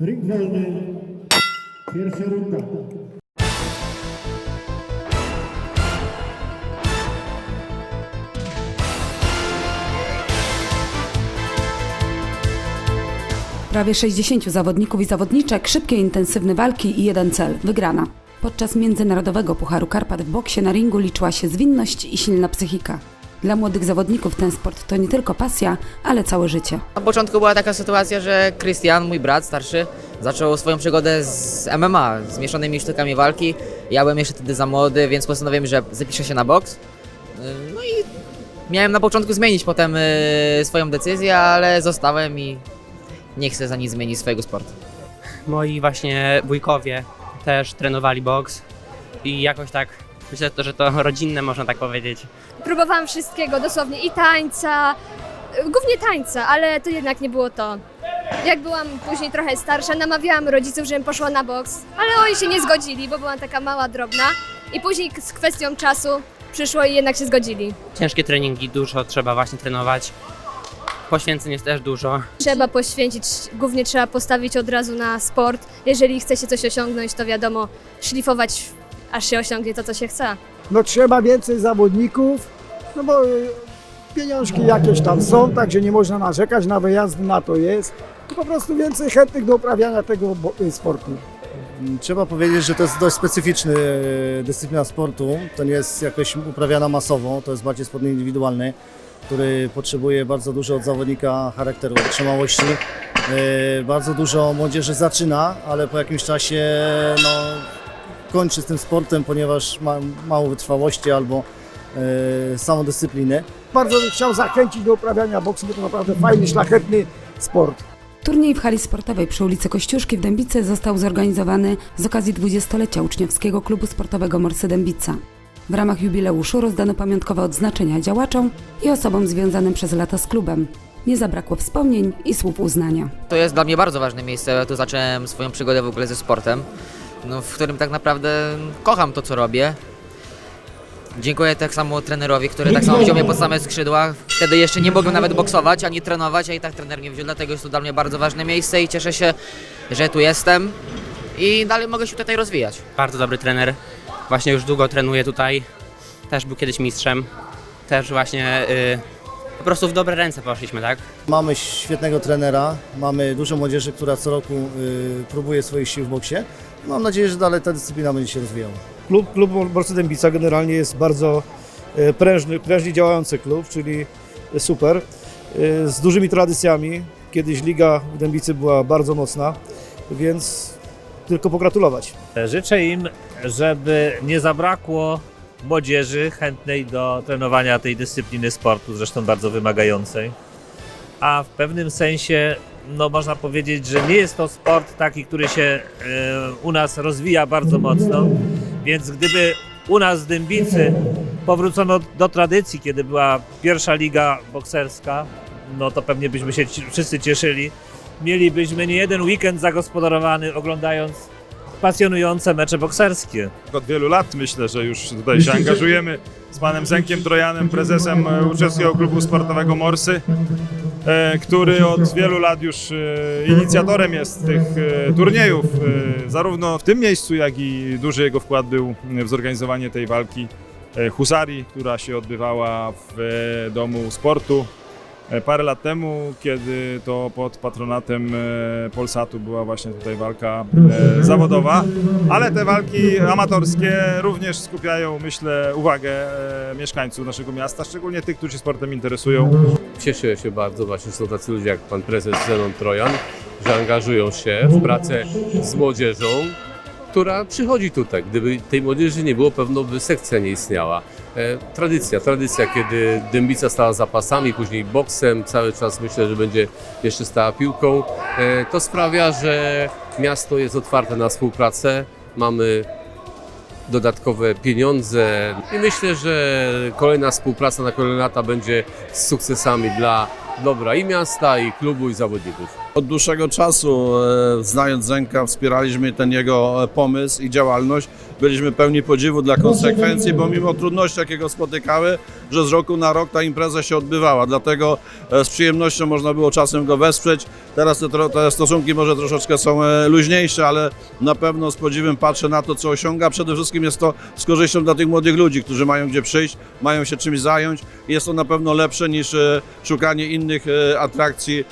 Ring wolny. Pierwsza runda. Prawie 60 zawodników i zawodniczek, szybkie, intensywne walki i jeden cel wygrana. Podczas Międzynarodowego Pucharu Karpat w boksie na ringu liczyła się zwinność i silna psychika. Dla młodych zawodników ten sport to nie tylko pasja, ale całe życie. Na początku była taka sytuacja, że Krystian, mój brat starszy, zaczął swoją przygodę z MMA, z mieszanymi sztukami walki. Ja byłem jeszcze wtedy za młody, więc postanowiłem, że zapiszę się na boks. No i miałem na początku zmienić potem yy, swoją decyzję, ale zostałem i nie chcę za nic zmienić swojego sportu. Moi właśnie wujkowie też trenowali boks i jakoś tak myślę, to, że to rodzinne można tak powiedzieć. Próbowałam wszystkiego, dosłownie i tańca, głównie tańca, ale to jednak nie było to. Jak byłam później trochę starsza, namawiałam rodziców, żebym poszła na boks, ale oni się nie zgodzili, bo byłam taka mała, drobna. I później z kwestią czasu przyszło i jednak się zgodzili. Ciężkie treningi, dużo trzeba właśnie trenować. Poświęceń jest też dużo. Trzeba poświęcić, głównie trzeba postawić od razu na sport. Jeżeli chce się coś osiągnąć, to wiadomo, szlifować, aż się osiągnie to, co się chce. no trzeba więcej zawodników, no bo y, pieniążki jakieś tam są, także nie można narzekać, na wyjazdy na to jest. I po prostu więcej chętnych do uprawiania tego y, sportu. Trzeba powiedzieć, że to jest dość specyficzny e, dyscyplina sportu. To nie jest jakoś uprawiana masowo, to jest bardziej sport indywidualny, który potrzebuje bardzo dużo od zawodnika charakteru, wytrzymałości. Bardzo dużo młodzieży zaczyna, ale po jakimś czasie no, kończy z tym sportem, ponieważ ma mało wytrwałości albo e, samodyscypliny. Bardzo bym chciał zachęcić do uprawiania boksu, bo to naprawdę fajny, szlachetny sport. Turniej w hali sportowej przy ulicy Kościuszki w Dębicy został zorganizowany z okazji 20-lecia uczniowskiego klubu sportowego Morsy Dębica. W ramach jubileuszu rozdano pamiątkowe odznaczenia działaczom i osobom związanym przez lata z klubem. Nie zabrakło wspomnień i słów uznania. To jest dla mnie bardzo ważne miejsce. Tu zacząłem swoją przygodę w ogóle ze sportem, no, w którym tak naprawdę kocham to, co robię. Dziękuję tak samo trenerowi, który tak samo wziął mnie pod same skrzydła. Wtedy jeszcze nie mogłem nawet boksować ani trenować, a i tak trener mnie wziął, dlatego jest to dla mnie bardzo ważne miejsce i cieszę się, że tu jestem i dalej mogę się tutaj rozwijać. Bardzo dobry trener. Właśnie już długo trenuje tutaj. Też był kiedyś mistrzem. Też właśnie y, po prostu w dobre ręce poszliśmy, tak? Mamy świetnego trenera, mamy dużo młodzieży, która co roku y, próbuje swoich sił w boksie. Mam nadzieję, że dalej ta dyscyplina będzie się rozwijała. Klub, klub Morsy Dębica generalnie jest bardzo e, prężny, prężnie działający klub, czyli super, e, z dużymi tradycjami. Kiedyś liga w Dębicy była bardzo mocna, więc tylko pogratulować. Życzę im, żeby nie zabrakło młodzieży chętnej do trenowania tej dyscypliny sportu, zresztą bardzo wymagającej. A w pewnym sensie, no można powiedzieć, że nie jest to sport taki, który się e, u nas rozwija bardzo mocno, więc gdyby u nas w Dębicy powrócono do tradycji, kiedy była pierwsza liga bokserska, no to pewnie byśmy się wszyscy cieszyli. Mielibyśmy nie jeden weekend zagospodarowany oglądając pasjonujące mecze bokserskie. Od wielu lat myślę, że już tutaj się angażujemy z panem Zenkiem Trojanem, prezesem e, Uczestniczego Klubu Sportowego Morsy, e, który od wielu lat już e, inicjatorem jest tych turniejów. Zarówno w tym miejscu, jak i duży jego wkład był w zorganizowanie tej walki Husarii, która się odbywała w Domu Sportu parę lat temu, kiedy to pod patronatem e, Polsatu była właśnie tutaj walka e, zawodowa. Ale te walki amatorskie również skupiają, myślę, uwagę e, mieszkańców naszego miasta, szczególnie tych, którzy się sportem interesują. Cieszę się bardzo właśnie, że są tacy ludzie jak pan prezes Zenon Trojan, że angażują się w pracę z młodzieżą, która przychodzi tutaj. Gdyby tej młodzieży nie było, pewno by sekcja nie istniała. E, tradycja, tradycja, kiedy Dębica stała zapasami, później boksem, cały czas myślę, że będzie jeszcze stała piłką. E, to sprawia, że miasto jest otwarte na współpracę. Mamy dodatkowe pieniądze i myślę, że kolejna współpraca na kolejne lata będzie z sukcesami dla dobra i miasta, i klubu, i zawodników. Od dłuższego czasu, e, znając Zenka, wspieraliśmy ten jego e, pomysł i działalność. Byliśmy pełni podziwu dla konsekwencji, bo mimo trudności, jakie go spotykały, że z roku na rok ta impreza się odbywała. Dlatego e, z przyjemnością można było czasem go wesprzeć. Teraz te, te stosunki może troszeczkę są luźniejsze, ale na pewno z podziwem patrzę na to, co osiąga. Przede wszystkim jest to z korzyścią dla tych młodych ludzi, którzy mają gdzie przyjść, mają się czymś zająć. Jest to na pewno lepsze niż szukanie innych atrakcji,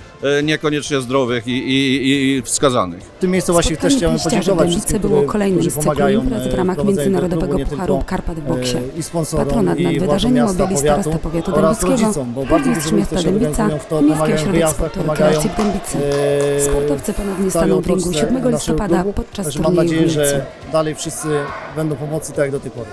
niekoniecznie zdrowych i, i, i wskazanych. W tym miejscu właśnie też chciałem podziękować wszystkim, było kolejnym z cyklu imprez w e, ramach Międzynarodowego Pucharu Karpat w boksie. e, I sponsorom, Patronat nad wydarzeniem miasta, objęli powiatu starosta powiatu dębickiego, rodzicom, bo bardzo burmistrz miasta Dębica i Miejski Ośrodek Sportu Rekreacji w Dębicy. e, Sportowcy ponownie staną w ringu otoczce 7 naszego listopada podczas mam turnieju w nadzieję, że dalej wszyscy będą pomocy tak jak do tej pory.